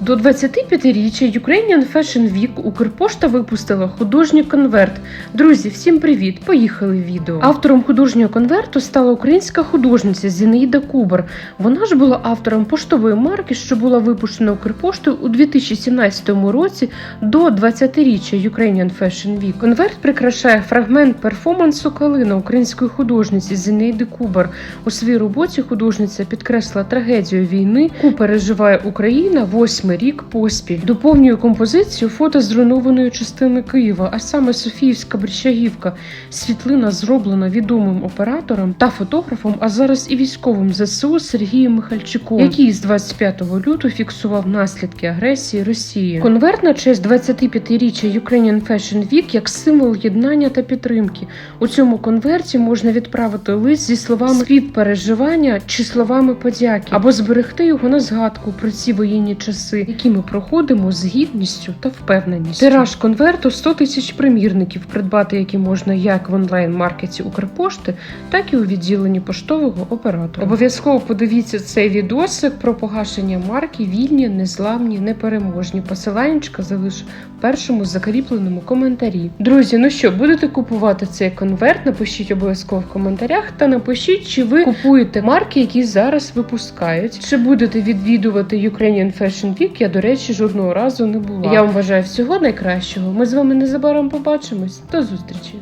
До 25-річчя Ukrainian Fashion Week Укрпошта випустила художній конверт. Друзі, всім привіт! Поїхали відео. Автором художнього конверту стала українська художниця Зінаїда Кубар. Вона ж була автором поштової марки, що була випущена Укрпоштою у 2017 році до 20-річчя Ukrainian Fashion Week. Конверт прикрашає фрагмент перформансу Калина української художниці Зінаїди Кубар. У своїй роботі художниця підкресла трагедію війни, яку переживає Україна восьмий рік поспіль. Доповнює композицію фото зруйнованої частини Києва, а саме Софіївська Брещагівка. Світлина зроблена відомим оператором та фотографом, а зараз і військовим ЗСУ Сергієм Михальчуком, який з 25 лютого фіксував наслідки агресії Росії. Конверт на честь 25-річчя Ukrainian Fashion Week як символ єднання та підтримки. У цьому конверті можна відправити лист зі словами співпереживання чи словами подяки, або зберегти його на згадку про ці воєнні часи, які ми проходимо з гідністю та впевненістю. Тираж конверту 100 тисяч примірників, придбати які можна як в онлайн-маркеті Укрпошти, так і у відділенні поштового оператора. Обов'язково подивіться цей відосик про погашення марки вільні, незламні, непереможні. Посиланнячка залишу в першому закріпленому коментарі. Друзі, ну що, будете купувати цей конверт? Напишіть обов'язково в коментарях та напишіть, чи ви купуєте марки, які зараз випускають, чи будете відвідувати Ukrainian Fashion Week. Я, до речі, жодного разу не була. Я вам бажаю всього найкращого. Ми з вами незабаром побачимось. До зустрічі!